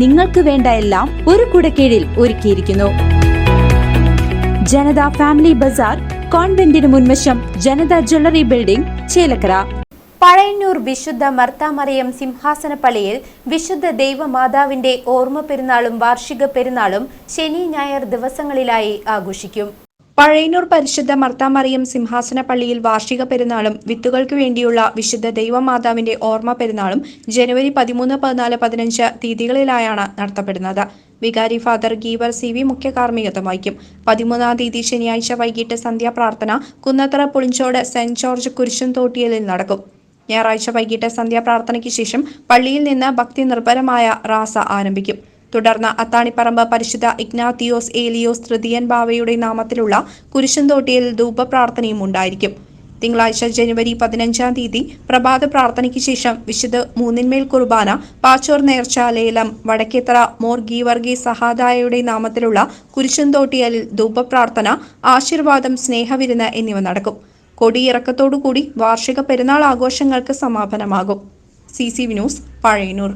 നിങ്ങൾക്ക് വേണ്ട എല്ലാം ഒരു കുടക്കീഴിൽ ഒരുക്കിയിരിക്കുന്നു. ജനത ഫാമിലി ബസാർ കോൺവെന്റിന് മുൻവശം ജനത ജ്വല്ലറി ബിൽഡിംഗ് ചേലക്കര. പഴയന്നൂർ വിശുദ്ധ മർത്താമറിയം സിംഹാസന പള്ളിയിൽ വിശുദ്ധ ദൈവമാതാവിന്റെ ഓർമ്മ പെരുന്നാളും വാർഷിക പെരുന്നാളും ശനി ഞായർ ദിവസങ്ങളിലായി ആഘോഷിക്കും. പഴയന്നൂർ പരിശുദ്ധ മർത്താമറിയം സിംഹാസന പള്ളിയിൽ വാർഷിക പെരുന്നാളും വിത്തുകൾക്ക് വേണ്ടിയുള്ള വിശുദ്ധ ദൈവമാതാവിന്റെ ഓർമ്മ പെരുന്നാളും ജനുവരി പതിമൂന്ന് പതിനാല് പതിനഞ്ച് തീയതികളിലായാണ് നടത്തപ്പെടുന്നത്. വികാരി ഫാദർ ഗീവർ സി വി മുഖ്യ കാർമ്മികത്വം വഹിക്കും. പതിമൂന്നാം തീയതി ശനിയാഴ്ച വൈകിട്ട് സന്ധ്യാപ്രാർത്ഥന കുന്നത്തറ പുളിഞ്ചോട് സെന്റ് ജോർജ് കുരിശുംതോട്ടിയലിൽ നടക്കും. ഞായറാഴ്ച വൈകിട്ട് സന്ധ്യാപ്രാർത്ഥനയ്ക്ക് ശേഷം പള്ളിയിൽ നിന്ന് ഭക്തി നിർഭരമായ റാസ ആരംഭിക്കും. തുടർന്ന് അത്താണിപ്പറമ്പ് പരിശുദ്ധ ഇഗ്നാത്തിയോസ് ഏലിയോസ് തൃതീയൻ ബാവയുടെ നാമത്തിലുള്ള കുരിശുംതോട്ടിയിൽ ധൂപപ്രാർത്ഥനയും ഉണ്ടായിരിക്കും. തിങ്കളാഴ്ച ജനുവരി പതിനഞ്ചാം തീയതി പ്രഭാത പ്രാർത്ഥനയ്ക്ക് ശേഷം വിശുദ്ധ മൂന്നിന്മേൽ കുർബാന പാച്ചോർ നേർച്ച ലേലം വടക്കേത്തറ മോർ ഗീവർഗി സഹാദായയുടെ നാമത്തിലുള്ള കുരിശുംതോട്ടിയലിൽ ധൂപപ്രാർത്ഥന ആശീർവാദം സ്നേഹവിരുന്ന് എന്നിവ നടക്കും. കൊടിയിറക്കത്തോടുകൂടി വാർഷിക പെരുന്നാൾ ആഘോഷങ്ങൾക്ക് സമാപനമാകും. C C V news Pazhayannur.